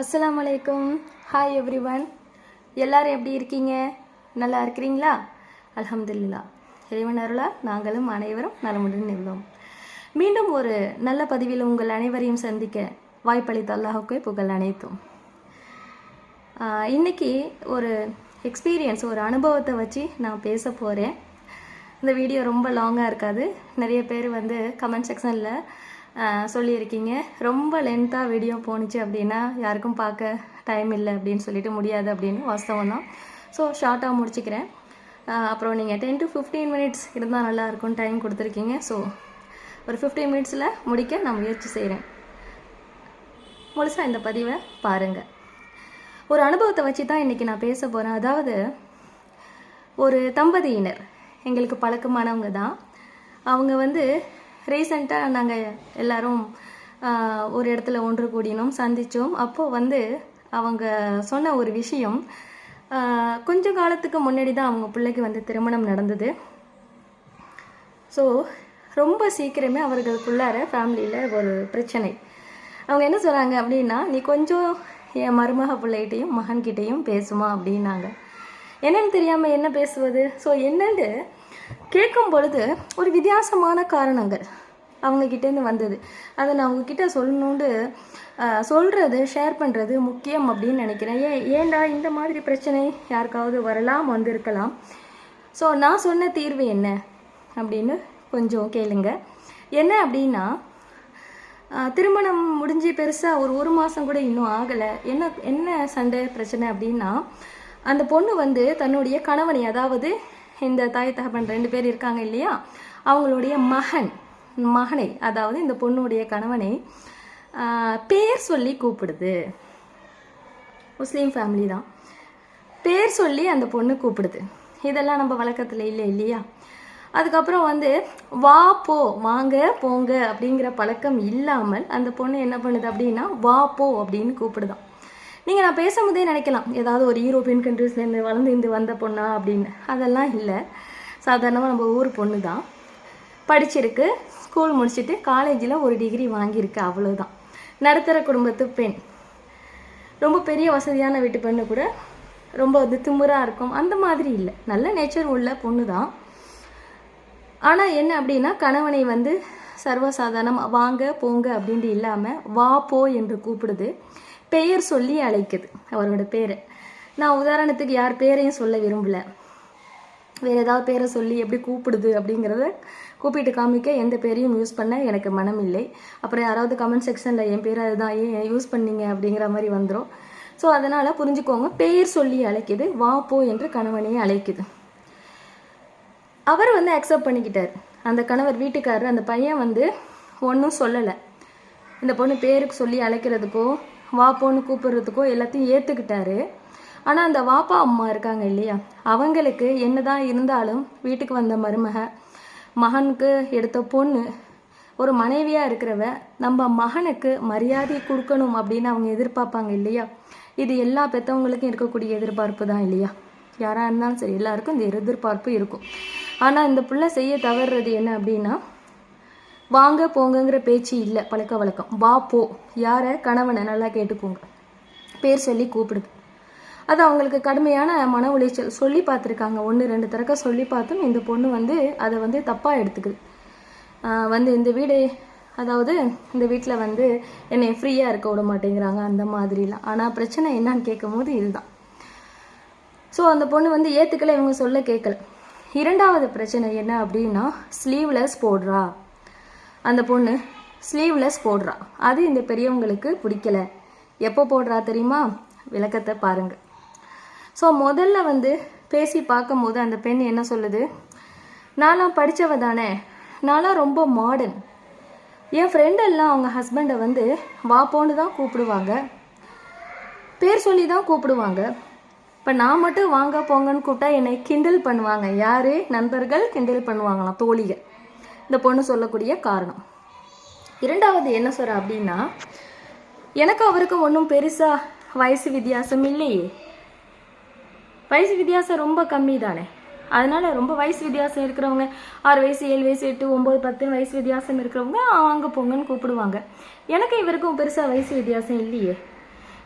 அஸ்லாம் அலைக்கும். Hi every one எல்லாரும் எப்படி இருக்கீங்க? நல்லா இருக்கிறீங்களா? அலமதுல்லா இறைவன் அருளா நாங்களும் அனைவரும் நலமுடன் உள்ளோம் மீண்டும் ஒரு நல்ல பதிவில் உங்கள் அனைவரையும் சந்திக்க வாய்ப்பளித்த அல்லாஹுக்கு புகழ் அனைத்தும். இன்னைக்கு ஒரு எக்ஸ்பீரியன்ஸ் ஒரு அனுபவத்தை வச்சு நான் பேச போகிறேன் இந்த வீடியோ ரொம்ப லாங்காக இருக்காது. நிறைய பேர் வந்து கமெண்ட் செக்ஷனில் சொல்லியிருக்கீங்க. ரொம்ப லென்த்தாக வீடியோ போணுச்சு அப்படின்னா யாருக்கும் பார்க்க டைம் இல்லை அப்படின்னு சொல்லிட்டு முடியாது அப்படின்னு வாஸ்தவம் தான். ஸோ ஷார்ட்டாக முடிச்சுக்கிறேன். அப்புறம் நீங்கள் டென் டு ஃபிஃப்டீன் மினிட்ஸ் இருந்தால் நல்லாயிருக்கும் டைம் கொடுத்துருக்கீங்க. ஸோ ஒரு ஃபிஃப்டீன் மினிட்ஸில் முடிக்க நான் முயற்சி செய்கிறேன் முழுசாக இந்த பதிவை பாருங்கள் ஒரு அனுபவத்தை வச்சு தான் இன்றைக்கி நான் பேச போகிறேன் அதாவது ஒரு தம்பதியினர் எங்களுக்கு பழக்கமானவங்க தான். அவங்க வந்து ரீசெண்டாக நாங்கள் எல்லாரும் ஒரு இடத்துல ஒன்று கூடினோம் சந்தித்தோம் அப்போது வந்து அவங்க சொன்ன ஒரு விஷயம் கொஞ்ச காலத்துக்கு முன்னாடி தான் அவங்க பிள்ளைக்கு வந்து திருமணம் நடந்தது. ஸோ ரொம்ப சீக்கிரமே அவர்களுக்குள்ளார ஃபேமிலியில் ஒரு பிரச்சனை. அவங்க என்ன சொல்கிறாங்க அப்படின்னா நீ கொஞ்சம் என் மருமக பிள்ளைகிட்டையும் மகன்கிட்டையும் பேசுமா அப்படின்னாங்க. என்னன்னு தெரியாமல் என்ன பேசுவது? ஸோ என்னென்னு கேட்கும் பொழுது ஒரு வித்தியாசமான காரணங்கள் அவங்கக்கிட்டேருந்து வந்தது. அதை நான் உங்ககிட்ட சொல்லணுண்டு சொல்கிறது ஷேர் பண்ணுறது முக்கியம் அப்படின்னு நினைக்கிறேன். ஏன் ஏன்டா இந்த மாதிரி பிரச்சனை? யாருக்காவது வரலாம் வந்திருக்கலாம். ஸோ நான் சொன்ன தீர்வு என்ன? அப்படின்னு கொஞ்சம் கேளுங்க. என்ன அப்படின்னா திருமணம் முடிஞ்சு பெருசாக ஒரு ஒரு மாதம் கூட இன்னும் ஆகலை. என்ன என்ன சண்டை பிரச்சனை அப்படின்னா அந்த பொண்ணு வந்து தன்னுடைய கணவனை அதாவது இந்த தாய் தகப்பன் ரெண்டு பேர் இருக்காங்க இல்லையா? அவங்களுடைய மகன் மகனை அதாவது இந்த பொண்ணுடைய கணவனை பேர் சொல்லி கூப்பிடுது. முஸ்லீம் ஃபேமிலி தான். பேர் சொல்லி அந்த பொண்ணு கூப்பிடுது. இதெல்லாம் நம்ம வழக்கத்தில் இல்லை இல்லையா? அதுக்கப்புறம் வந்து வா போ வாங்க போங்க அப்படிங்கிற பழக்கம் இல்லாமல் அந்த பொண்ணு என்ன பண்ணுது அப்படின்னா வா போ அப்படின்னு கூப்பிடுதான். நீங்கள் நான் பேசும்போதே நினைக்கலாம். ஏதாவது ஒரு யூரோப்பியன் கண்ட்ரீஸ்லேருந்து வளர்ந்து இந்து வந்த பொண்ணா அப்படின்னு. அதெல்லாம் இல்லை. சாதாரணமாக நம்ம ஊர் பொண்ணு தான் படிச்சிருக்கு. ஸ்கூல் முடிச்சுட்டு காலேஜில் ஒரு டிகிரி வாங்கியிருக்கு. அவ்வளோதான் நடுத்தர குடும்பத்து பெண். ரொம்ப பெரிய வசதியான வீட்டு பெண்ணு கூட ரொம்ப வந்து திமுறாக இருக்கும். அந்த மாதிரி இல்லை. நல்ல நேச்சர் உள்ள பொண்ணு தான் ஆனால் என்ன அப்படின்னா கணவனை வந்து சர்வசாதாரணம் வாங்க போங்க அப்படின்ட்டு இல்லாமல் வா போ என்று கூப்பிடுது. பெயர் சொல்லி அழைக்குது அவரோட பேரை. நான் உதாரணத்துக்கு யார் பேரையும் சொல்ல விரும்பல. வேற ஏதாவது பேரை சொல்லி எப்படி கூப்பிடுது அப்படிங்கிறத கூப்பிட்டு காமிக்க எந்த பேரையும் யூஸ் பண்ண எனக்கு மனம் இல்லை அப்புறம் யாராவது கமெண்ட் செக்ஷனில் என் பேர் அதுதான் ஏன் யூஸ் பண்ணீங்க அப்படிங்கிற மாதிரி வந்துடும் ஸோ அதனால் புரிஞ்சுக்கோங்க பெயர் சொல்லி அழைக்குது வா போ என்று கணவனையே அழைக்குது. அவர் வந்து அக்செப்ட் பண்ணிக்கிட்டார். அந்த கணவர் வீட்டுக்காரர் அந்த பையன் வந்து ஒன்றும் சொல்லலை. இந்த பொண்ணு பேருக்கு சொல்லி அழைக்கிறதுக்கோ வா போன்னு கூப்பிடுறதுக்கோ எல்லாத்தையும் ஏற்றுக்கிட்டாரு ஆனால் அந்த வாப்பா அம்மா இருக்காங்க இல்லையா? அவங்களுக்கு என்னதான் இருந்தாலும் வீட்டுக்கு வந்த மருமக மகனுக்கு எடுத்த பொண்ணு ஒரு மனைவியாக இருக்கிறவ நம்ம மகனுக்கு மரியாதை கொடுக்கணும் அப்படின்னு அவங்க எதிர்பார்ப்பாங்க இல்லையா? இது எல்லா பெற்றவங்களுக்கும் இருக்கக்கூடிய எதிர்பார்ப்பு தான் இல்லையா? யாராக இருந்தாலும் சரி எல்லாருக்கும் இந்த எதிர்பார்ப்பு இருக்கும். ஆனால் இந்த பிள்ளை செய்ய தவறுறது என்ன அப்படின்னா வாங்க போங்கங்கிற பேச்சு இல்லை பழக்க வழக்கம். வா போ. யாரை? கணவனை நல்லா கேட்டுக்கோங்க. பேர் சொல்லி கூப்பிடுது. அது அவங்களுக்கு கடுமையான மன உளைச்சல். சொல்லி பார்த்துருக்காங்க. ஒன்று ரெண்டு தரக்க சொல்லி பார்த்தும் இந்த பொண்ணு வந்து அதை வந்து தப்பாக எடுத்துக்குது. வந்து இந்த வீடு அதாவது இந்த வீட்டில் வந்து என்னை ஃப்ரீயாக இருக்க விட மாட்டேங்கிறாங்க அந்த மாதிரிலாம். ஆனால் பிரச்சனை என்னன்னு கேட்கும்போது இதுதான். ஸோ அந்த பொண்ணு வந்து ஏற்றுக்கலை இவங்க சொல்ல கேட்கல. இரண்டாவது பிரச்சனை என்ன அப்படின்னா ஸ்லீவ்லெஸ் போடுறா. அந்த பொண்ணு ஸ்லீவ்லெஸ் போடுறா. அது இந்த பெரியவங்களுக்கு பிடிக்கல. எப்போ போடுறா தெரியுமா? விளக்கத்தை பாருங்க. ஸோ முதல்ல வந்து பேசி பார்க்கும்போது அந்த பெண் என்ன சொல்லுது? நான்லாம் படித்தவ தானே. நான்லாம் ரொம்ப மாடர்ன் என் ஃப்ரெண்டெல்லாம் அவங்க ஹஸ்பண்டை வந்து வா போன்னு தான் கூப்பிடுவாங்க. பேர் சொல்லி தான் கூப்பிடுவாங்க. இப்போ நான் மட்டும் வாங்க போங்கன்னு கூப்பிட்டா என்னை கிண்டல் பண்ணுவாங்க. யார்? நண்பர்கள் கிண்டல் பண்ணுவாங்களாம் தோழிகள். இந்த பொண்ணு சொல்லக்கூடிய காரணம். இரண்டாவது என்ன சொல்ற அப்படின்னா எனக்கு அவருக்கும் ஒன்றும் பெருசா வயசு வித்தியாசம் இல்லையே. வயசு வித்தியாசம் ரொம்ப கம்மி தானே. அதனால ரொம்ப வயசு வித்தியாசம் இருக்கிறவங்க ஆறு வயசு ஏழு வயசு எட்டு ஒம்பது பத்து வயசு வித்தியாசம் இருக்கிறவங்க வாங்க போங்கன்னு கூப்பிடுவாங்க. எனக்கு இவருக்கும் பெருசாக வயசு வித்தியாசம் இல்லையே.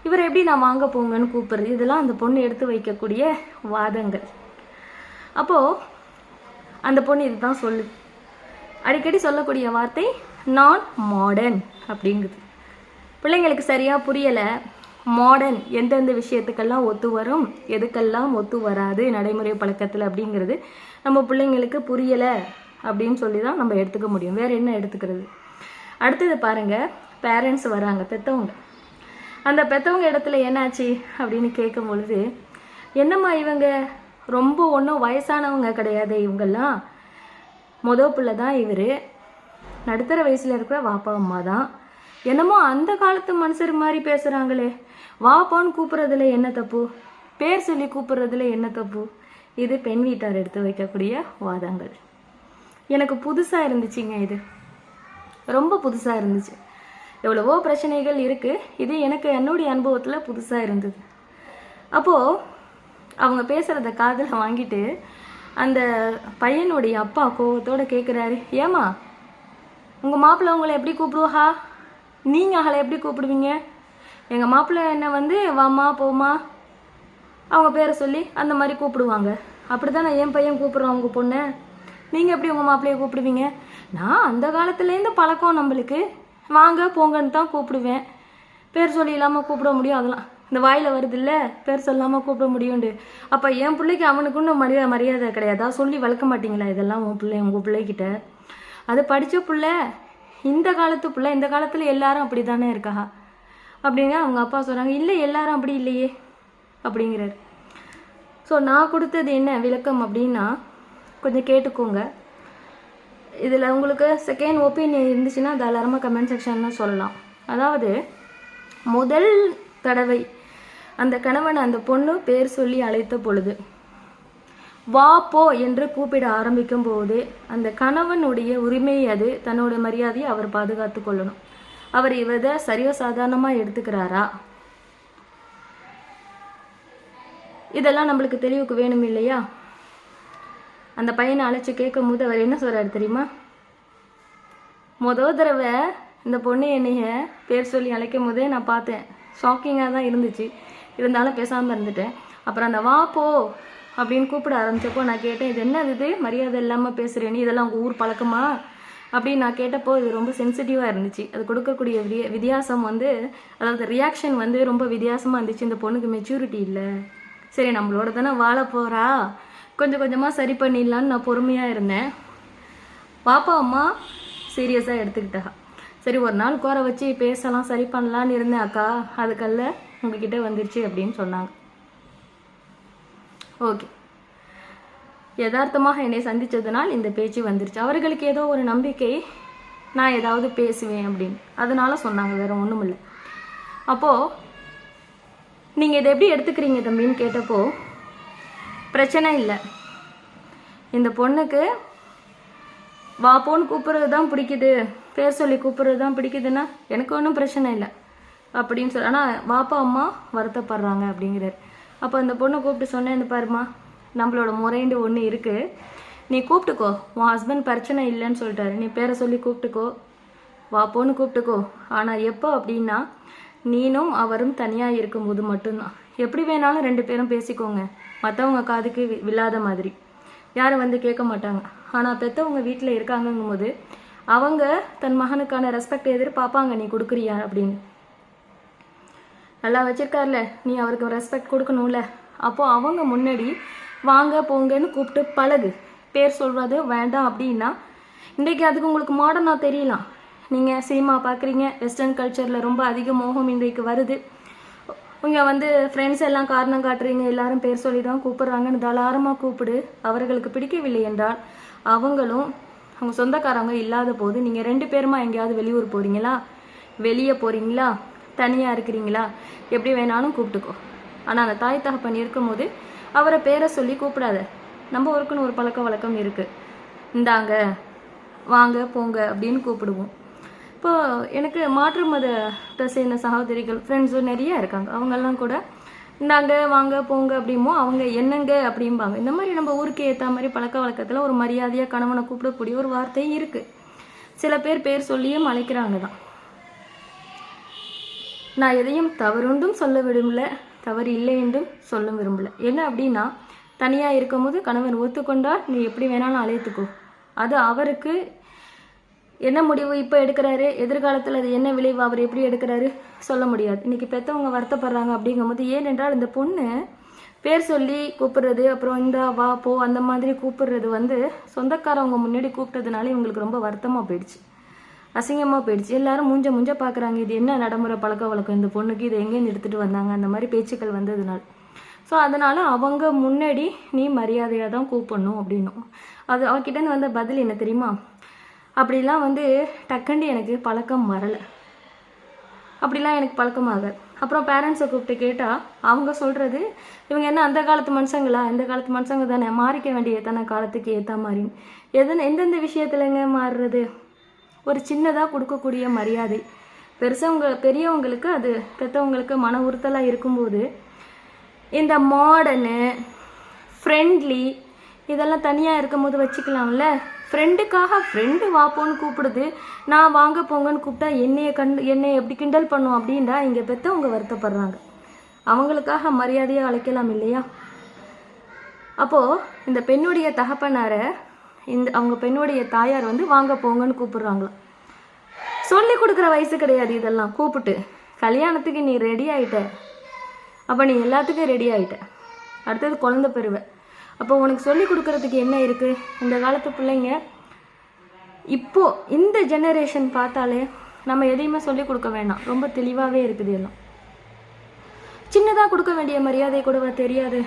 இவர் எப்படி நான் வாங்க போங்கன்னு கூப்பிடுறது? இதெல்லாம் அந்த பொண்ணு எடுத்து வைக்கக்கூடிய வாதங்கள். அப்போது அந்த பொண்ணு இதுதான் சொல்லுது அடிக்கடி சொல்லக்கூடிய வார்த்தை நான் மாடர்ன் அப்படிங்குது. பிள்ளைங்களுக்கு சரியாக புரியலை மாடர்ன் எந்தெந்த விஷயத்துக்கெல்லாம் ஒத்து வரும் எதுக்கெல்லாம் ஒத்து வராது நடைமுறை பழக்கத்தில் அப்படிங்கிறது நம்ம பிள்ளைங்களுக்கு புரியலை அப்படின்னு சொல்லி தான் நம்ம எடுத்துக்க முடியும். வேறு என்ன எடுத்துக்கிறது? அடுத்தது பாருங்கள் பேரண்ட்ஸ் வராங்க பெற்றவங்க அந்த பெற்றவங்க இடத்துல என்னாச்சு அப்படின்னு கேட்கும் பொழுது என்னம்மா இவங்க? ரொம்ப ஒன்றும் வயசானவங்க கிடையாது இவங்கெல்லாம். மொதல் பிள்ளை தான் இவர். நடுத்தர வயசில் இருக்கிற வாப்பா அம்மா தான். என்னமோ அந்த காலத்து மனுஷர் மாதிரி பேசுகிறாங்களே வாப்பான்னு கூப்பிட்றதுல என்ன தப்பு? பேர் சொல்லி கூப்பிட்றதுல என்ன தப்பு? இது பெண் வீட்டார் எடுத்து வைக்கக்கூடிய வாதங்கள். எனக்கு புதுசாக இருந்துச்சுங்க இது. ரொம்ப புதுசாக இருந்துச்சு. எவ்வளவோ பிரச்சனைகள் இருக்குது இது எனக்கு என்னுடைய அனுபவத்தில் புதுசாக இருந்தது. அப்போது அவங்க பேசுகிறத காதில் வாங்கிட்டு அந்த பையனுடைய அப்பா கோவத்தோட கேட்குறாரு ஏமா உங்கள் மாப்பிள்ளை உங்களை எப்படி கூப்பிடுவா நீங்கள் அவளை எப்படி கூப்பிடுவீங்க? எங்கள் மாப்பிள்ளை என்னை வந்து வாமா போமா அவங்க பேரை சொல்லி அந்த மாதிரி கூப்பிடுவாங்க. அப்படி நான் என் பையன் கூப்பிட்றோம் உங்கள் பொண்ணை? நீங்கள் எப்படி உங்கள் மாப்பிள்ளையை கூப்பிடுவீங்க? நான் அந்த காலத்துலேருந்து பழக்கம் நம்மளுக்கு. வாங்க போங்கன்னு தான் கூப்பிடுவேன். பேர் சொல்லி இல்லாமல் கூப்பிட முடியும் அதெல்லாம். இந்த வாயில் வருது இல்லை பேர் சொல்லாமல் கூப்பிட முடியும்ண்டு. அப்போ என் பிள்ளைக்கு அவனுக்குன்னு மரியாதை மரியாதை கிடையாதா. சொல்லி வளர்க்க மாட்டீங்களா? இதெல்லாம் உன் பிள்ளை உங்கள் பிள்ளைகிட்ட. அது படித்த பிள்ளை இந்த காலத்து பிள்ளை இந்த காலத்தில் எல்லாரும் அப்படி தானே இருக்கா அப்படிங்க அவங்க அப்பா சொல்கிறாங்க இல்லை எல்லாரும் அப்படி இல்லையே அப்படிங்கிறாரு. ஸோ நான் கொடுத்தது என்ன விளக்கம் அப்படின்னா கொஞ்சம் கேட்டுக்கோங்க. இதில் உங்களுக்கு செகண்ட் ஒப்பீனியன் இருந்துச்சுன்னா தாராளமாக கமெண்ட் செக்ஷன்லாம் சொல்லலாம். அதாவது முதல் தடவை அந்த கணவன் அந்த பொண்ணு பேர் சொல்லி அழைத்த பொழுது வா போ என்று கூப்பிட ஆரம்பிக்கும் போது அந்த கணவனுடைய உரிமை அது தன்னோட மரியாதையை அவர் பாதுகாத்து கொள்ளணும். அவர் இவதை சரியோ சாதாரணமாக எடுத்துக்கிறாரா? இதெல்லாம் நம்மளுக்கு தெளிவுக்கு வேணும் இல்லையா? அந்த பையனை அழைச்சி கேட்கும் போது அவர் என்ன சொல்றாரு தெரியுமா? மொதல் தடவை இந்த பொண்ணு என்னைய பேர் சொல்லி அழைக்கும் போதே நான் பார்த்தேன். ஷாக்கிங்காக தான் இருந்துச்சு. இருந்தாலும் பேசாமல் இருந்துட்டேன். அப்புறம் அந்த வா போ அப்படின்னு கூப்பிட ஆரம்பித்தப்போ நான் கேட்டேன் இது என்னது இது? மரியாதை இல்லாமல் பேசுகிறேன் இதெல்லாம் உங்கள் ஊர் பழக்கமா? அப்படின்னு நான் கேட்டப்போ இது ரொம்ப சென்சிட்டிவாக இருந்துச்சு. அது கொடுக்கக்கூடிய வித்தியாசம் வந்து அதாவது ரியாக்ஷன் வந்து ரொம்ப வித்தியாசமாக இருந்துச்சு. இந்த பொண்ணுக்கு மெச்சூரிட்டி இல்லை. சரி நம்மளோட தானே வாழ போகிறா கொஞ்சம் கொஞ்சமாக சரி பண்ணிடலான்னு நான் பொறுமையாக இருந்தேன். பாப்பா அம்மா சீரியஸாக எடுத்துக்கிட்டா. சரி ஒரு நாள் குறை வச்சு பேசலாம் சரி பண்ணலான்னு இருந்தேன் அக்கா. அதுக்கல்ல உங்ககிட்ட வந்துருச்சு அப்படின்னு சொன்னாங்க. ஓகே. யதார்த்தமாக என்னை சந்தித்ததுனால் இந்த பேச்சு வந்துருச்சு. அவர்களுக்கு ஏதோ ஒரு நம்பிக்கை நான் ஏதாவது பேசுவேன் அப்படின்னு. அதனால சொன்னாங்க வேற ஒன்றும் இல்லை. அப்போது நீங்கள் இதை எப்படி எடுத்துக்கிறீங்க தம்பின்னு கேட்டப்போ பிரச்சனை இல்லை. இந்த பொண்ணுக்கு வா போன்னு கூப்பிட்றது தான் பிடிக்குது பேர் சொல்லி கூப்பிட்றது தான் பிடிக்குதுன்னா எனக்கு ஒன்றும் பிரச்சனை இல்லை. அப்படின்னு சொல்லி ஆனால் வாப்பா அம்மா வருத்தப்படுறாங்க அப்படிங்கிறார். அப்போ அந்த பொண்ணை கூப்பிட்டு சொன்னேன் இந்த பாருமா நம்மளோட முறைண்டு ஒன்று இருக்குது நீ கூப்பிட்டுக்கோ உன் ஹஸ்பண்ட் பிரச்சனை இல்லைன்னு சொல்லிட்டாரு. நீ பேரை சொல்லி கூப்பிட்டுக்கோ. வா பொண்ணு கூப்பிட்டுக்கோ. ஆனால் எப்போ அப்படின்னா நீனும் அவரும் தனியாக இருக்கும்போது மட்டும்தான். எப்படி வேணாலும் ரெண்டு பேரும் பேசிக்கோங்க. மற்றவங்க காதுக்கு வில்லாத விழாத மாதிரி. யாரும் வந்து கேட்க மாட்டாங்க. ஆனால் பெற்றவங்க வீட்டில் இருக்காங்கங்கும் போது அவங்க தன் மகனுக்கான ரெஸ்பெக்ட் எதிர்பார்ப்பாங்க நீ கொடுக்குறியா? அப்படின்னு. நல்லா வச்சிருக்கார்ல. நீ அவருக்கு ரெஸ்பெக்ட் கொடுக்கணும்ல. அப்போ அவங்க முன்னாடி வாங்க போங்கன்னு கூப்பிட்டு பழகு. பேர் சொல்கிறது வேண்டாம் அப்படின்னா இன்றைக்கி அதுக்கு உங்களுக்கு மாடர்னாக தெரியலாம். நீங்கள் சினிமா பார்க்குறீங்க வெஸ்டர்ன் கல்ச்சரில் ரொம்ப அதிக மோகம் இன்றைக்கு வருது. இங்கே வந்து ஃப்ரெண்ட்ஸ் எல்லாம் காரணம் காட்டுறீங்க எல்லாரும் பேர் சொல்லி தான் கூப்பிட்றாங்கன்னு தாராளமாக கூப்பிடு. அவர்களுக்கு பிடிக்கவில்லை என்றால் அவங்களும் அவங்க சொந்தக்காரங்க இல்லாத போது நீங்கள் ரெண்டு பேருமா எங்கேயாவது வெளியூர் போகிறீங்களா வெளியே போகிறீங்களா தனியாக இருக்கிறீங்களா? எப்படி வேணாலும் கூப்பிட்டுக்கோ. ஆனால் அந்த தாய் தகப்பன் இருக்கும்போது அவரை பேரை சொல்லி கூப்பிடாத. நம்ம ஊருக்குன்னு ஒரு பழக்க வழக்கம் இருக்குது இந்தாங்க வாங்க போங்க அப்படின்னு கூப்பிடுவோம். இப்போ எனக்கு மாற்று மதத்தை சேர்ந்த சகோதரிகள் ஃப்ரெண்ட்ஸும் நிறைய இருக்காங்க. அவங்கெல்லாம் கூட இந்தாங்க வாங்க போங்க அப்படிமோ அவங்க என்னங்க அப்படிம்பாங்க. இந்த மாதிரி நம்ம ஊருக்கு ஏற்ற மாதிரி பழக்க வழக்கத்தில் ஒரு மரியாதையாக கணவனை கூப்பிடக்கூடிய ஒரு வார்த்தை இருக்குது சில பேர் பேர் சொல்லியே மலைக்கிறாங்க தான் நான் எதையும் தவறுண்டும் சொல்ல விரும்பல தவறு இல்லை என்றும் சொல்ல விரும்பல. என்ன அப்படின்னா தனியாக இருக்கும்போது கணவன் ஒத்துக்கொண்டால் நீ எப்படி வேணாலும் அழைத்துக்கோ. அது அவருக்கு என்ன முடிவு இப்போ எடுக்கிறாரு? எதிர்காலத்தில் அது என்ன விளைவு அவர் எப்படி எடுக்கிறாரு? சொல்ல முடியாது. இன்றைக்கி பெற்றவங்க வருத்தப்படுறாங்க அப்படிங்கும்போது ஏனென்றால் இந்த பொண்ணு பேர் சொல்லி கூப்பிடுறது அப்புறம் இந்தா வா போ அந்த மாதிரி கூப்பிடுறது வந்து சொந்தக்காரவங்க முன்னாடி கூப்பிட்டதுனால இவங்களுக்கு ரொம்ப வருத்தமாக போயிடுச்சு. அசிங்கமாக போயிடுச்சு. எல்லாரும் மூஞ்ச மூஞ்ச பார்க்குறாங்க இது என்ன நடைமுறை பழக்க வழக்கம்? இந்த பொண்ணுக்கு இதை எங்கேருந்து எடுத்துகிட்டு வந்தாங்க? அந்த மாதிரி பேச்சுக்கள் வந்ததுனால. ஸோ அதனால் அவங்க முன்னாடி நீ மரியாதையாக தான் கூப்பிடணும் அப்படின்னும். அது அவகிட்ட வந்த பதில் என்ன தெரியுமா? அப்படிலாம் வந்து டக்குண்டு எனக்கு பழக்கம் வரலை. அப்படிலாம் எனக்கு பழக்கமாகாது அப்புறம் பேரண்ட்ஸை கூப்பிட்டு கேட்டால் அவங்க சொல்கிறது இவங்க என்ன அந்த காலத்து மனுஷங்களா? இந்த காலத்து மனுஷங்க தானே? மாறிக்க வேண்டிய தானே காலத்துக்கு ஏற்ற மாதிரி? எதன எந்தெந்த விஷயத்துலங்க மாறுறது? ஒரு சின்னதாக கொடுக்கக்கூடிய மரியாதை. பெருசவங்க பெரியவங்களுக்கு அது பெற்றவங்களுக்கு மன உறுத்தலாக இருக்கும்போது இந்த மாடர்னு ஃப்ரெண்ட்லி இதெல்லாம் தனியாக இருக்கும்போது வச்சுக்கலாம்ல? ஃப்ரெண்டுக்காக ஃப்ரெண்டு வாப்போன்னு கூப்பிடுது நான் வாங்க போங்கன்னு கூப்பிட்டா என்னைய கண்டு என்னை எப்படி கிண்டல் பண்ணும் அப்படின்டா இங்கே பெற்றவங்க வருத்தப்படுறாங்க. அவங்களுக்காக மரியாதையாக அழைக்கலாம் இல்லையா? அப்போது இந்த பெண்ணுடைய தகப்பனாரை இந்த அவங்க பெண்ணுடைய தாயார் வந்து வாங்க போங்கன்னு கூப்பிடுறாங்களாம். சொல்லி கொடுக்குற வயசு கிடையாது இதெல்லாம். கூப்பிட்டு கல்யாணத்துக்கு நீ ரெடி ஆயிட்ட. அப்போ நீ எல்லாத்துக்கும் ரெடி ஆயிட்ட. அடுத்தது குழந்தை பெறுவ. அப்போ உனக்கு சொல்லி கொடுக்கறதுக்கு என்ன இருக்கு? இந்த காலத்து பிள்ளைங்க இப்போ இந்த ஜெனரேஷன் பார்த்தாலே நம்ம எதையுமே சொல்லி கொடுக்க வேண்டாம் ரொம்ப தெளிவாகவே இருக்குது எல்லாம் சின்னதாக கொடுக்க வேண்டிய மரியாதை கூடவா தெரியாது.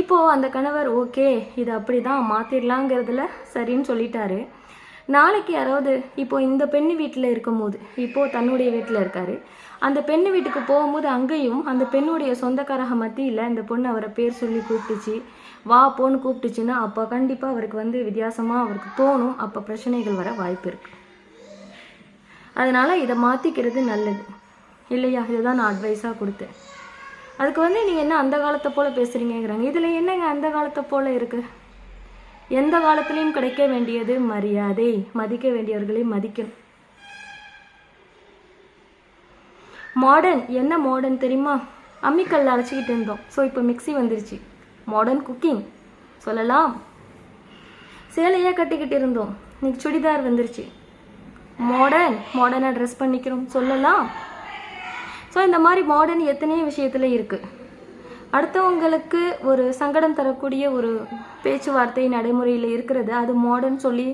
இப்போது அந்த கணவர் ஓகே இது அப்படி தான் மாற்றிடலாங்கிறதுல சரின்னு சொல்லிட்டாரு. நாளைக்கு யாராவது இப்போ இந்த பெண்ணு வீட்டில் இருக்கும்போது இப்போது தன்னுடைய வீட்டில் இருக்காரு. அந்த பெண்ணு வீட்டுக்கு போகும்போது அங்கேயும் அந்த பெண்ணுடைய சொந்தக்காரக மத்தியில் இந்த பொண்ணு அவரை பேர் சொல்லி கூப்பிட்டுச்சு. வா போன்னு கூப்பிட்டுச்சுன்னா அப்போ கண்டிப்பாக அவருக்கு வந்து வித்தியாசமாக அவருக்கு தோணும். அப்போ பிரச்சனைகள் வர வாய்ப்பு இருக்கு. அதனால் இதை மாற்றிக்கிறது நல்லது. இல்லையா? இதுதான் நான் அட்வைஸாக கொடுத்தேன். அதுக்கு வந்து நீங்கள் என்ன அந்த காலத்தை போல் பேசுகிறீங்கிறாங்க இதில் என்னங்க அந்த காலத்தை போல் இருக்குது எந்த காலத்துலேயும் கிடைக்க வேண்டியது மரியாதை. மதிக்க வேண்டியவர்களை மதிக்கணும். மாடர்ன் என்ன மாடர்ன் தெரியுமா? அம்மிக்கல்ல அரைச்சிக்கிட்டு இருந்தோம். ஸோ இப்போ மிக்ஸி வந்துருச்சு. மாடர்ன் குக்கிங் சொல்லலாம். சேலையாக கட்டிக்கிட்டு இருந்தோம். இன்னைக்கு சுடிதார் வந்துருச்சு. மாடர்ன் மாடர்னாக ட்ரெஸ் பண்ணிக்கிறோம். சொல்லலாம். ஸோ இந்த மாதிரி மாடர்ன் எத்தனையோ விஷயத்தில் இருக்குது அடுத்தவங்களுக்கு ஒரு சங்கடம் தரக்கூடிய ஒரு பேச்சுவார்த்தை நடைமுறையில் இருக்கிறது. அது மாடர்ன் சொல்லி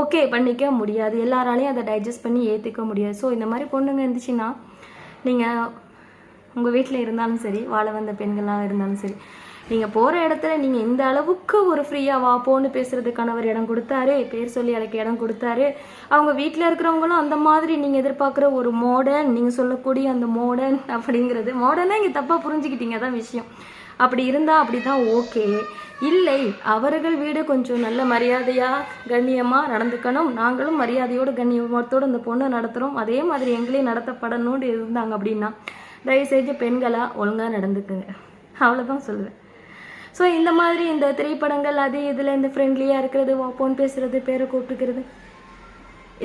ஓகே பண்ணிக்க முடியாது. எல்லாராலையும் அதை டைஜஸ்ட் பண்ணி ஏற்றுக்க முடியாது. ஸோ இந்த மாதிரி பொண்ணுங்க இருந்துச்சுன்னா நீங்கள் உங்கள் வீட்டில் இருந்தாலும் சரி வாழ வந்த பெண்களாக இருந்தாலும் சரி நீங்கள் போகிற இடத்துல நீங்கள் இந்த அளவுக்கு ஒரு ஃப்ரீயாக வா போன்னு பேசுறது இடம் கொடுத்தாரு பேர் சொல்லி எனக்கு இடம் கொடுத்தாரு. அவங்க வீட்டில் இருக்கிறவங்களும் அந்த மாதிரி நீங்கள் எதிர்பார்க்குற ஒரு மாடர்ன் நீங்கள் சொல்லக்கூடிய அந்த மாடர்ன் அப்படிங்கிறது மாடர்னாக இங்கே தப்பாக புரிஞ்சுக்கிட்டீங்க தான் விஷயம். அப்படி இருந்தால் அப்படி தான் ஓகே. இல்லை அவர்கள் வீடு கொஞ்சம் நல்ல மரியாதையாக கண்ணியமாக நடந்துக்கணும். நாங்களும் மரியாதையோடு கண்ணியமத்தோடு அந்த பொண்ணை நடத்துகிறோம் அதே மாதிரி எங்களையும் நடத்தப்படணும்னு இருந்தாங்க அப்படின்னா தயவுசெய்து பெண்களாக ஒழுங்காக நடந்துக்குங்க. அவ்வளோதான் சொல்லுவேன். ஸோ இந்த மாதிரி இந்த திரைப்படங்கள் அது இதில் இந்த ஃப்ரெண்ட்லியாக இருக்கிறது போன் பேசுறது பேரை கூப்பிட்டுக்கிறது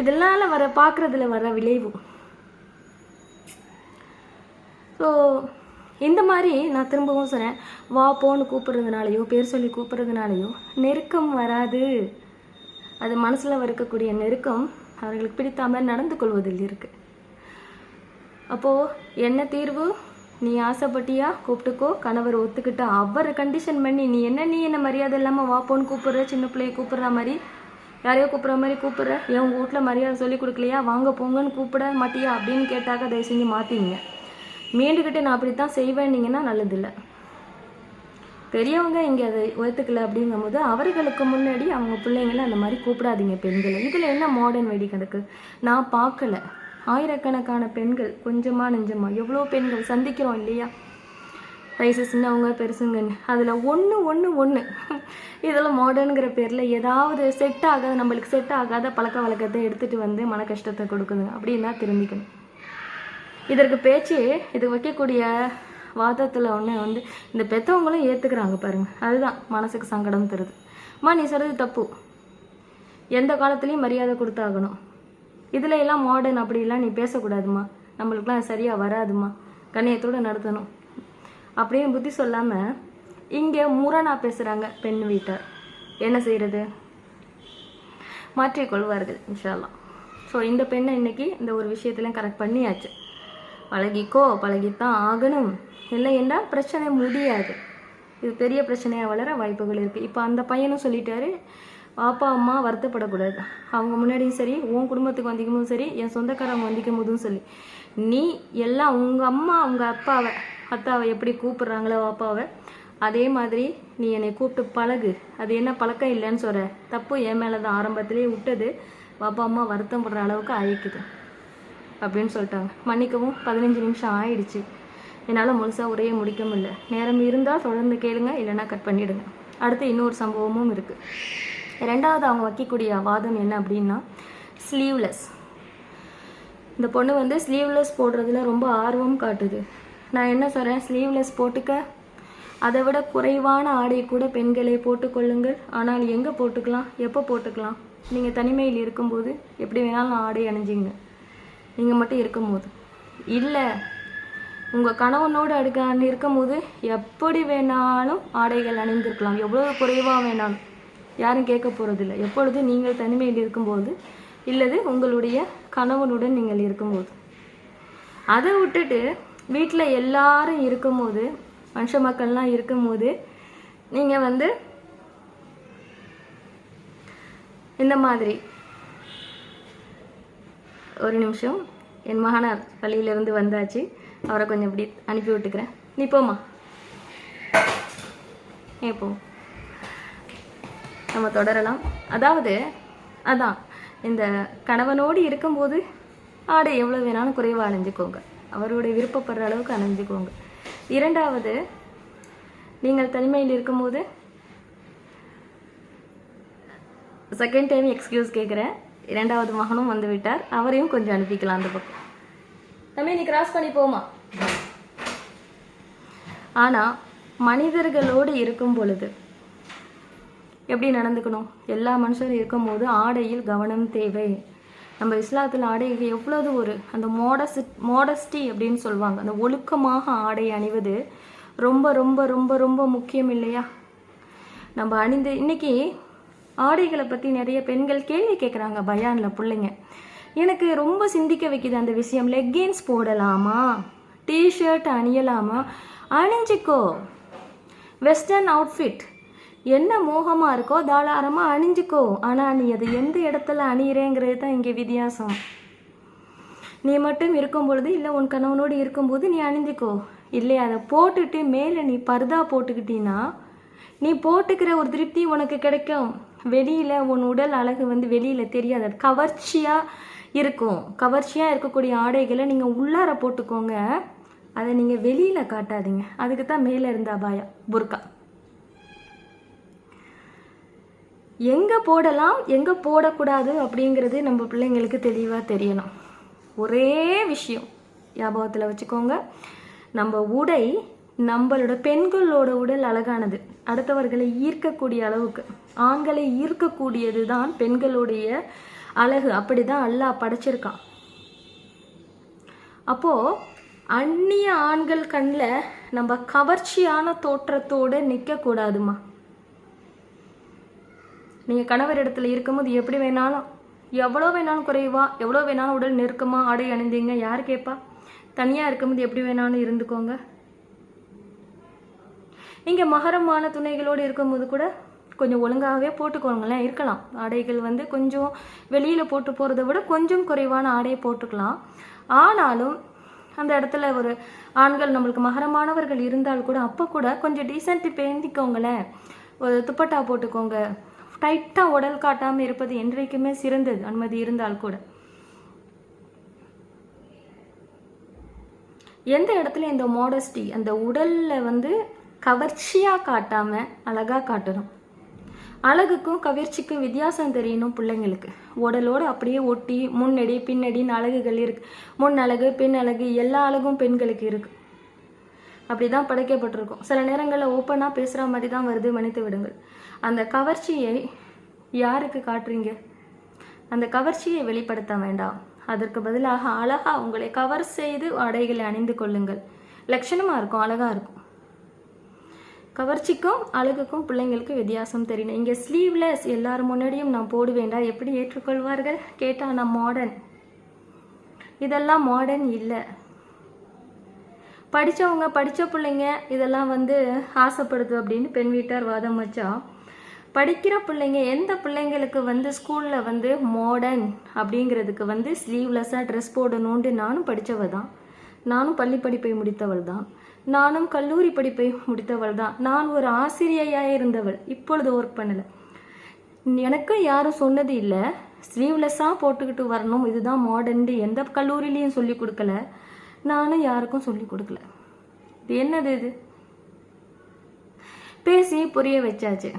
இதெல்லாம் வர பார்க்குறதுல வர விளைவு. ஸோ இந்த மாதிரி நான் திரும்பவும் சொன்னேன் வா போன்னு கூப்பிட்றதுனாலையோ பேர் சொல்லி கூப்பிட்றதுனாலையோ நெருக்கம் வராது. அது மனசில் இருக்கக்கூடிய நெருக்கம் அவர்களுக்கு பிடித்தாமல் நடந்து கொள்வதில் இருக்குது அப்போது என்ன தீர்வு? நீ ஆசைப்பட்டியா? கூப்பிட்டுக்கோ. கணவர் ஒத்துக்கிட்டா. அவர் கண்டிஷன் பண்ணி நீ என்ன நீ என்ன மரியாதை இல்லாமல் வாப்போன்னு கூப்பிடுற சின்ன பிள்ளைய கூப்பிடுற மாதிரி? யாரையோ கூப்பிட்ற மாதிரி கூப்பிடுற? என் உங்கள் வீட்டில் மரியாதை சொல்லி கொடுக்கலையா? வாங்க போங்கன்னு கூப்பிட மாட்டியா? அப்படின்னு கேட்டாக்க தயவு செஞ்சு மாற்றிங்க மீண்டுக்கிட்டு நான் அப்படித்தான் செய்வேன்னீங்கன்னா நல்லதில்லை. பெரியவங்க இங்கே அதை ஒத்துக்கல அப்படிங்கும்போது அவர்களுக்கு முன்னாடி அவங்க பிள்ளைங்களை அந்த மாதிரி கூப்பிடாதீங்க பெண்களை. இதில் என்ன மாடர்ன் வெடி கிடக்கு நான் பார்க்கல. ஆயிரக்கணக்கான பெண்கள் கொஞ்சமாக நெஞ்சமாக எவ்வளோ பெண்கள் சந்திக்கிறோம் இல்லையா? வயசு சின்னவங்க பெருசுங்கன்னு. அதில் ஒன்று ஒன்று ஒன்று இதில் மாடர்னுங்கிற பேரில் ஏதாவது செட் ஆகாத நம்மளுக்கு செட் ஆகாத பழக்க வழக்கத்தை எடுத்துகிட்டு வந்து மன கஷ்டத்தை கொடுக்குதுங்க அப்படின்னா திரும்பிக்கணும் இதற்கு பேச்சு இது வைக்கக்கூடிய வாதத்தில் ஒன்று வந்து இந்த பெற்றவங்களும் ஏற்றுக்கிறாங்க பாருங்கள் அதுதான் மனசுக்கு சங்கடம் தருது. அம்மா நீ சொல்கிறது தப்பு. எந்த காலத்துலேயும் மரியாதை கொடுத்தாகணும். இதில் எல்லாம் மாடர்ன் அப்படிலாம் நீ பேசக்கூடாதும்மா நம்மளுக்குலாம் சரியாக வராதுமா. கண்ணியத்தோடு நடத்தணும். அப்படின்னு புத்தி சொல்லாமல் இங்கே முரணாக பேசுகிறாங்க பெண் வீட்டார் என்ன செய்கிறது மாற்றிக்கொள்வார்கள் இன்ஷால்லாம் ஸோ இந்த பெண்ணை இன்னைக்கு இந்த ஒரு விஷயத்துலையும் கரெக்ட் பண்ணியாச்சு. பழகிக்கோ பழகித்தான் ஆகணும். இல்லை என்றால் பிரச்சனை முடியாது. இது பெரிய பிரச்சனையாக வளர வாய்ப்புகள் இருக்குது இப்போ அந்த பையனும் சொல்லிட்டாரு அப்பா அம்மா வருத்தப்படக்கூடாது. அவங்க முன்னாடியும் சரி உன் குடும்பத்துக்கு வந்திக்கும் போதும் சரி என் சொந்தக்காரங்க வந்திக்கும் போதும் சொல்லி நீ எல்லாம் உங்கள் அம்மா உங்கள் அப்பாவை அத்தாவை எப்படி கூப்பிடுறாங்களோ அப்பாவை அதே மாதிரி நீ என்னை கூப்பிட்டு பழகு. அது என்ன பழக்கம் இல்லைன்னு சொல்கிற தப்பு என் மேலே தான் ஆரம்பத்திலே விட்டது. அப்பா அம்மா வருத்தம் படுற அளவுக்கு ஆயிக்குது. அப்படின்னு சொல்லிட்டாங்க. மன்னிக்கவும் பதினஞ்சு நிமிஷம் ஆயிடுச்சு. என்னால் முழுசாக உரையை முடிக்க முடியல. நேரம் இருந்தால் தொடர்ந்து கேளுங்க இல்லைன்னா கட் பண்ணிவிடுங்க அடுத்து இன்னொரு சம்பவமும் இருக்குது ரெண்டாவது அவங்க வைக்கக்கூடிய வாதம் என்ன அப்படின்னா ஸ்லீவ்லெஸ் இந்த பொண்ணு வந்து ஸ்லீவ்லெஸ் போடுறதுல ரொம்ப ஆர்வம் காட்டுது. நான் என்ன சொல்கிறேன் ஸ்லீவ்லெஸ் போட்டுக்க. அதை விட குறைவான ஆடை கூட பெண்களை போட்டுக்கொள்ளுங்கள் ஆனால் எங்கே போட்டுக்கலாம்? எப்போ போட்டுக்கலாம்? நீங்கள் தனிமையில் இருக்கும்போது எப்படி வேணாலும் ஆடை அணிஞ்சிங்க. நீங்கள் மட்டும் இருக்கும்போது. இல்லை உங்கள் கணவனோடு அடுக்க இருக்கும்போது எப்படி வேணாலும் ஆடைகள் அணிந்திருக்கலாம். எவ்வளோ குறைவாக வேணாலும். யாரும் கேட்க போகிறதில்ல எப்பொழுது நீங்கள் தனிமையில் இருக்கும்போது இல்லது உங்களுடைய கணவனுடன் நீங்கள் இருக்கும்போது. அதை விட்டுட்டு வீட்டில் எல்லாரும் இருக்கும்போது மனுஷ மக்கள்லாம் இருக்கும்போது நீங்கள் வந்து இந்த மாதிரி. ஒரு நிமிஷம். என் மகனார் பள்ளியிலேருந்து வந்தாச்சு. அவரை கொஞ்சம் இப்படி அனுப்பி விட்டுக்கிறேன். நீ போம்மா. ஏ போ. நம்ம தொடரலாம். அதாவது அதான் இந்த கணவனோடு இருக்கும்போது ஆடை எவ்வளோ வேணாலும் குறைவாக அணிஞ்சுக்கோங்க. அவருடைய விருப்பப்படுற அளவுக்கு அணிஞ்சுக்கோங்க. இரண்டாவது நீங்கள் தனிமையில் இருக்கும்போது செகண்ட் டைம் எக்ஸ்கியூஸ் கேட்குறேன் இரண்டாவது மகனும் வந்து விட்டார். அவரையும் கொஞ்சம் அனுப்பிக்கலாம் அந்த பக்கம். தம்பி நீ கிராஸ் பண்ணி போமா ஆனால் மனிதர்களோடு இருக்கும் பொழுது எப்படி நடந்துக்கணும்? எல்லா மனுஷரும் இருக்கும்போது ஆடையில் கவனம் தேவை. நம்ம இஸ்லாத்தில் ஆடைக்கு எவ்வளவு ஒரு அந்த மோடஸ் மோடஸ்டி அப்படின்னு சொல்லுவாங்க. அந்த ஒழுக்கமாக ஆடை அணிவது ரொம்ப ரொம்ப ரொம்ப ரொம்ப முக்கியம் இல்லையா? நம்ம அணிந்து இன்னைக்கு ஆடைகளை பற்றி நிறைய பெண்கள் கேள்வி கேட்குறாங்க பயானில் பிள்ளைங்க. எனக்கு ரொம்ப சிந்திக்க வைக்குது அந்த விஷயம். லெக்கின்ஸ் போடலாமா? டிஷர்ட் அணியலாமா? அணிஞ்சிக்கோ. வெஸ்டர்ன் அவுட்ஃபிட் என்ன மோகமாக இருக்கோ தாராளமாக அணிஞ்சிக்கோ. ஆனால் நீ அதை எந்த இடத்துல அணியிறேங்கிறது தான் இங்கே வித்தியாசம். நீ மட்டும் இருக்கும் பொழுது இல்லை உன் கணவனோடு இருக்கும்போது நீ அணிஞ்சிக்கோ. இல்லை அதை போட்டுட்டு மேலே நீ பர்தா போட்டுக்கிட்டீன்னா நீ போட்டுக்கிற ஒரு திருப்தி உனக்கு கிடைக்கும். வெளியில் உன் உடல் அழகு வந்து வெளியில் தெரியாது. கவர்ச்சியாக இருக்கும். கவர்ச்சியாக இருக்கக்கூடிய ஆடைகளை நீங்கள் உள்ளார போட்டுக்கோங்க. அதை நீங்கள் வெளியில் காட்டாதீங்க. அதுக்கு தான் மேலே இருந்த அபாயம் புர்கா. எங்கே போடலாம் எங்கே போடக்கூடாது அப்படிங்கிறது நம்ம பிள்ளைங்களுக்கு தெளிவாக தெரியணும். ஒரே விஷயம் ஞாபகத்தில் வச்சுக்கோங்க. நம்ம உடை நம்மளோட பெண்களோட உடல் அழகானது. அடுத்தவர்களை ஈர்க்கக்கூடிய அளவுக்கு ஆண்களை ஈர்க்கக்கூடியது தான் பெண்களுடைய அழகு. அப்படிதான் அல்லாஹ் படைச்சிருக்கான். அப்போ அந்நிய ஆண்கள் கண்ணில் நம்ம கவர்ச்சியான தோற்றத்தோடு நிற்கக்கூடாதுமா நீங்கள் கணவர் இடத்துல இருக்கும்போது எப்படி வேணாலும் எவ்வளோ வேணாலும் குறைவா எவ்வளோ வேணாலும் உடல் நெருக்கமாக ஆடை அணிந்தீங்க யார் கேட்பா தனியாக இருக்கும்போது எப்படி வேணாலும் இருந்துக்கோங்க. இங்கே மகரமான துணைகளோடு இருக்கும்போது கூட கொஞ்சம் ஒழுங்காகவே போட்டுக்கோங்களேன் இருக்கலாம். ஆடைகள் வந்து கொஞ்சம் வெளியில் போட்டு போகிறத விட கொஞ்சம் குறைவான ஆடையை போட்டுக்கலாம். ஆனாலும் அந்த இடத்துல ஒரு ஆண்கள் நம்மளுக்கு மகரமானவர்கள் இருந்தால் கூட அப்போ கூட கொஞ்சம் டீசென்ட் பேந்திக்கோங்களேன். ஒரு துப்பட்டா போட்டுக்கோங்க. டைட்டாக உடல் காட்டாமல் இருப்பது என்றைக்குமே சிறந்தது. அனுமதி இருந்தால் கூட. எந்த இடத்துல இந்த மாடஸ்டி அந்த உடலில் வந்து கவர்ச்சியாக காட்டாமல் அழகாக காட்டணும்? அழகுக்கும் கவர்ச்சிக்கும் வித்தியாசம் தெரியணும் பிள்ளைங்களுக்கு. உடலோடு அப்படியே ஒட்டி முன்னடி பின்னடின்னு அழகுகள் இருக்குது முன் அழகு பின் அழகு எல்லா அழகும் பெண்களுக்கு இருக்குது அப்படி தான் படைக்கப்பட்டிருக்கும். சில நேரங்களில் ஓப்பனாக பேசுகிற மாதிரி தான் வருது மன்னித்து விடுங்கள். அந்த கவர்ச்சியை யாருக்கு காட்டுறீங்க? அந்த கவர்ச்சியை வெளிப்படுத்த வேண்டாம். அதற்கு பதிலாக அழகாக உங்களை கவர் செய்து ஆடைகளை அணிந்து கொள்ளுங்கள். லட்சணமாக இருக்கும் அழகாக இருக்கும். கவர்ச்சிக்கும் அழகுக்கும் பிள்ளைங்களுக்கு வித்தியாசம் தெரியணும் இங்கே ஸ்லீவ்லெஸ் எல்லார் முன்னாடியும் நான் போடுவேண்டா எப்படி ஏற்றுக்கொள்வார்கள்? கேட்டால் நான் மாடர்ன் இதெல்லாம் மாடர்ன் இல்லை. படித்தவங்க படித்த பிள்ளைங்க இதெல்லாம் வந்து ஆசைப்படுது அப்படின்னு பெண் வீட்டார் வாதம் வச்சா படிக்கிற பிள்ளைங்க எந்த பிள்ளைங்களுக்கு வந்து ஸ்கூலில் வந்து மாடர்ன் அப்படிங்கிறதுக்கு வந்து ஸ்லீவ்லெஸ்ஸாக ட்ரெஸ் போடணுன்ட்டு நானும் படித்தவ தான். நானும் பள்ளி படிப்பை முடித்தவள் தான். நானும் கல்லூரி படிப்பை முடித்தவள் தான். நான் ஒரு ஆசிரியையாக இருந்தவள். இப்பொழுது ஒர்க் பண்ணலை. எனக்கும் யாரும் சொன்னது இல்லை. ஸ்லீவ்லெஸ்ஸாக போட்டுக்கிட்டு வரணும். இதுதான் மாடர்ன்ட்டு எந்த கல்லூரிலையும் சொல்லி கொடுக்கல. நானும் யாருக்கும் சொல்லி கொடுக்கல. இது என்னது இது? பேசி புரிய வச்சாச்சு.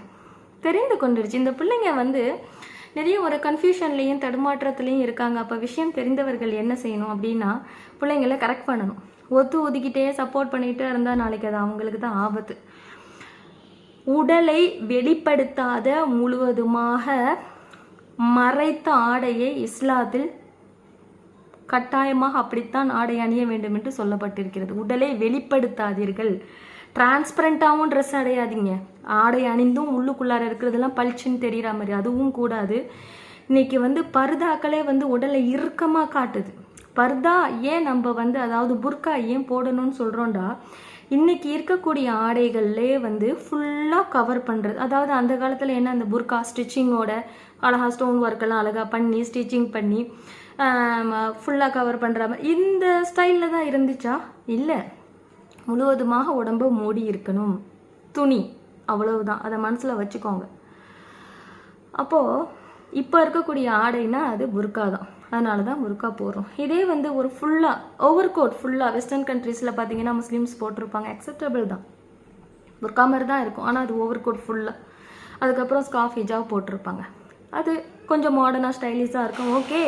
தெரிந்து கொண்டுருச்சு. இந்த பிள்ளைங்க வந்து நிறைய ஒரு கன்ஃபியூஷன்லேயும் தடுமாற்றத்துலேயும் இருக்காங்க. அப்போ விஷயம் தெரிந்தவர்கள் என்ன செய்யணும் அப்படின்னா பிள்ளைங்களை கரெக்ட் பண்ணணும். ஒத்து ஒதுக்கிட்டே சப்போர்ட் பண்ணிகிட்டே இருந்தால் நாளைக்கு அது அவங்களுக்கு தான் ஆபத்து. உடலை வெளிப்படுத்தாத முழுவதுமாக மறைத்த ஆடையை இஸ்லாத்தில் கட்டாயமாக அப்படித்தான் ஆடை அணிய வேண்டும் என்று சொல்லப்பட்டிருக்கிறது. உடலை வெளிப்படுத்தாதீர்கள். டிரான்ஸ்பரண்ட்டாகவும் ட்ரெஸ் அடையாதீங்க. ஆடை அணிந்தும் உள்ளுக்குள்ளார இருக்கிறதெல்லாம் பளிச்சுன்னு தெரிகிற மாதிரி அதுவும் கூடாது. இன்னைக்கு வந்து பர்தாக்களே வந்து உடலை இறுக்கமாக காட்டுது. பர்தா ஏன் நம்ம வந்து அதாவது புர்கா ஏன் போடணும்னு சொல்கிறோண்டா இன்னைக்கு இருக்கக்கூடிய ஆடைகள்லே வந்து ஃபுல்லாக கவர் பண்ணுறது அதாவது அந்த காலத்தில் என்ன அந்த புர்கா ஸ்டிச்சிங்கோட அழகா ஸ்டோன் ஒர்க்கெல்லாம் அழகாக பண்ணி ஸ்டிச்சிங் பண்ணி ஃபுல்லாக கவர் பண்ணுற மாதிரி. இந்த ஸ்டைலில் தான் இருந்துச்சா? இல்லை. முழுவதுமாக உடம்பு மூடி இருக்கணும். துணி. அவ்வளவுதான். அதை மனசில் வச்சுக்கோங்க. அப்போது இப்போ இருக்கக்கூடிய ஆடைனா அது புர்கா தான். அதனால தான் புர்கா போடுறோம். இதே வந்து ஒரு ஃபுல்லாக ஓவர் கோட் ஃபுல்லாக வெஸ்டர்ன் கண்ட்ரீஸில் பார்த்தீங்கன்னா முஸ்லீம்ஸ் போட்டிருப்பாங்க. அக்செப்டபிள் தான். புர்கா மாதிரி தான் இருக்கும். ஆனால் அது ஓவர் கோட் ஃபுல்லாக அதுக்கப்புறம் ஸ்காஃப் ஹிஜாப் போட்டிருப்பாங்க. அது கொஞ்சம் மாடர்னாக ஸ்டைலிஷாக இருக்கும். ஓகே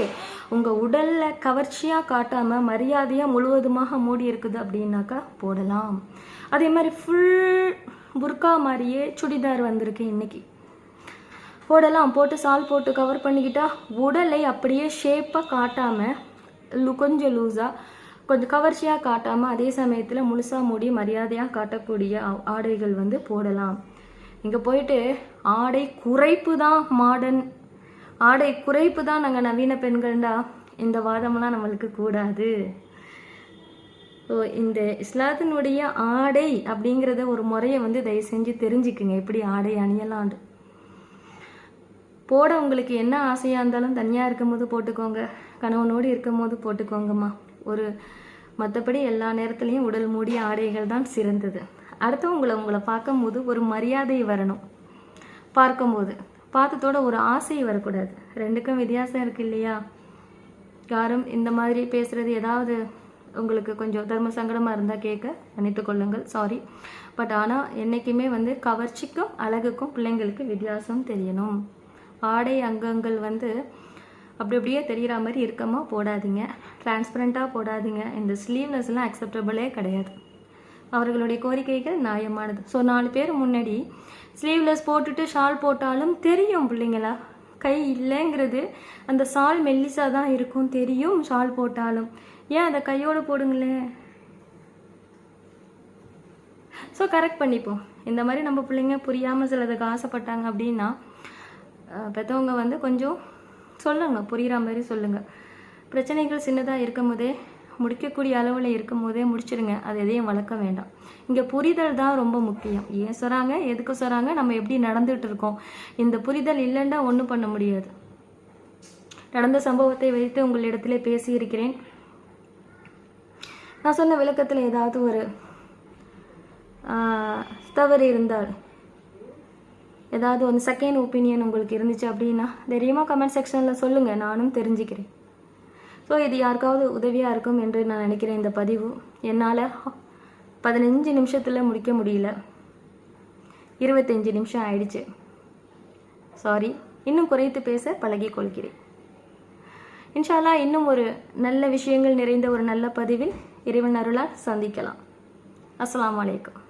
உங்கள் உடலில் கவர்ச்சியாக காட்டாமல் மரியாதையாக முழுவதுமாக மூடி இருக்குது அப்படின்னாக்கா போடலாம். அதே மாதிரி ஃபுல் புர்கா மாதிரியே சுடிதார் வந்திருக்கு இன்னைக்கு. போடலாம். போட்டு சால் போட்டு கவர் பண்ணிக்கிட்டால் உடலை அப்படியே ஷேப்பாக காட்டாமல் கொஞ்சம் லூஸாக கொஞ்சம் கவர்ச்சியாக காட்டாமல் அதே சமயத்தில் முழுசாக மூடி மரியாதையாக காட்டக்கூடிய ஆ- ஆடைகள் வந்து போடலாம். இங்கே போயிட்டு ஆடை குறைப்பு தான் மாடர்ன் ஆடை குறைப்பு தான் நாங்கள் நவீன பெண்கள்டா. இந்த வாதம்லாம் நம்மளுக்கு கூடாது. ஸோ இந்த இஸ்லாத்தினுடைய ஆடை அப்படிங்கிறத ஒரு முறையை வந்து தயவு செஞ்சு தெரிஞ்சுக்குங்க. எப்படி ஆடை அணியலான்ட்டு போட உங்களுக்கு என்ன ஆசையாக இருந்தாலும் தனியாக இருக்கும் போது போட்டுக்கோங்க. கணவனோடு இருக்கும்போது போட்டுக்கோங்கம்மா. ஒரு மற்றபடி எல்லா நேரத்துலையும் உடல் மூடிய ஆடைகள் தான் சிறந்தது. அடுத்தவங்களை உங்களை பார்க்கும்போது ஒரு மரியாதை வரணும். பார்க்கும்போது. பார்த்ததோட ஒரு ஆசை வரக்கூடாது. ரெண்டுக்கும் வித்தியாசம் இருக்கு இல்லையா? யாரும் இந்த மாதிரி பேசுகிறது ஏதாவது உங்களுக்கு கொஞ்சம் தர்ம சங்கடமாக இருந்தால் கேட்க மன்னித்துக் கொள்ளுங்கள். சாரி பட் ஆனால் என்றைக்குமே வந்து கவர்ச்சிக்கும் அழகுக்கும் பிள்ளைங்களுக்கு வித்தியாசம் தெரியணும். ஆடை அங்கங்கள் வந்து அப்படி அப்படியே தெரிகிற மாதிரி இருக்கமா போடாதீங்க. டிரான்ஸ்பரண்ட்டாக போடாதீங்க. இந்த ஸ்லீவ்லெஸ்லாம் அக்செப்டபிளே கிடையாது. அவர்களுடைய கோரிக்கைகள் நியாயமானது. ஸோ நாலு பேர் முன்னாடி ஸ்லீவ்லெஸ் போட்டுட்டு ஷால் போட்டாலும் தெரியும் பிள்ளைங்களா? கை இல்லைங்கிறது அந்த சால் மெல்லிசாக தான் இருக்கும் தெரியும் ஷால் போட்டாலும். ஏன் அதை கையோடு போடுங்களேன் ஸோ கரெக்ட் பண்ணிப்போம். இந்த மாதிரி நம்ம பிள்ளைங்க புரியாமல் சிலதுக்கு ஆசைப்பட்டாங்க அப்படின்னா பெற்றவங்க வந்து கொஞ்சம் சொல்லுங்க புரிகிற மாதிரி சொல்லுங்கள் பிரச்சனைகள் சின்னதாக இருக்கும் போதே முடிக்கக்கூடிய அளவில் இருக்கும் போதே முடிச்சிடுங்க. அது எதையும் வளர்க்க வேண்டாம். இங்கே புரிதல் தான் ரொம்ப முக்கியம். ஏன் சொல்கிறாங்க எதுக்கு சொல்கிறாங்க நம்ம எப்படி நடந்துகிட்டு இருக்கோம்? இந்த புரிதல் இல்லைன்னா ஒன்றும் பண்ண முடியாது. நடந்த சம்பவத்தை வைத்து உங்களிடத்திலே பேசியிருக்கிறேன். நான் சொன்ன விளக்கத்தில் ஏதாவது ஒரு தவறு இருந்தால் ஏதாவது ஒன்று செகண்ட் ஒப்பீனியன் உங்களுக்கு இருந்துச்சு அப்படின்னா தைரியமாக கமெண்ட் செக்ஷனில் சொல்லுங்கள் நானும் தெரிஞ்சுக்கிறேன். ஸோ இது யாருக்காவது உதவியாக இருக்கும் என்று நான் நினைக்கிறேன் இந்த பதிவு. என்னால் பதினஞ்சு நிமிஷத்தில் முடிக்க முடியல. இருபத்தஞ்சு நிமிஷம் ஆயிடுச்சு. சாரி இன்னும் குறைத்து பேச பழகிக் கொள்கிறேன். இன்ஷால்லா இன்னும் ஒரு நல்ல விஷயங்கள் நிறைந்த ஒரு நல்ல பதிவில் இறைவன் அருளால் சந்திக்கலாம். அஸ்லாம் வலைக்கம்